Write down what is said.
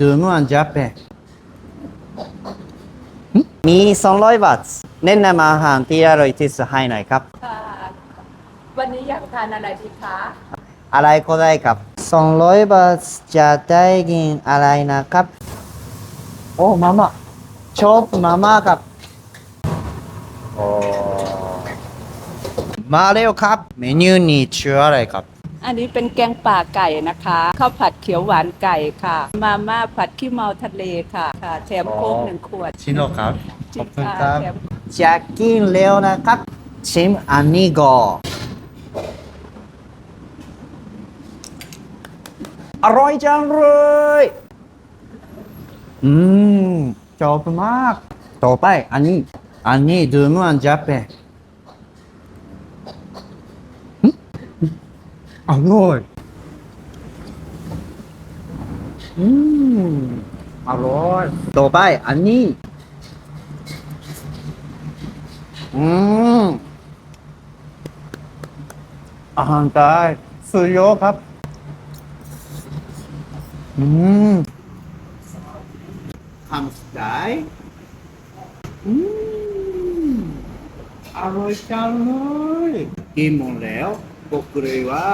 ดูนวนจับเป้มี 200 บาทแนะนำอาหารที่อร่อยที่สุดให้หน่อยครับ ค่ะวันนี้อยากทานอะไรดีคะ อะไรก็ได้ครับ 200 บาทจะได้กินอะไรนะครับ โอ้มาม่าชอบมาม่าครับโอ้มาเร็วครับ เมนูนี้ชื่ออะไรครับ อันนี้เป็นแกงป่าไก่นะคะข้าวผัดเขียวหวานไก่ค่ะ มาม่าผัดขี้เมาทะเลค่ะค่ะแถมโค้กหนึ่งขวด ชิโนครับ ขอบคุณครับ แถมจะกินเร็วนะครับ ชิมอันนี้ก่อนอร่อยจังเลย อืมชอบมาก ต่อไปอันนี้ อันนี้ดูนวนจับเป้หึ อร่อยอืมอร่อยต่อไปอันนี้ อืมอาหารไทยสุดยอดครับ อืมทำสไตล์อืมอร่อยจังเลยกินหมดแล้ว บอกเลยว่า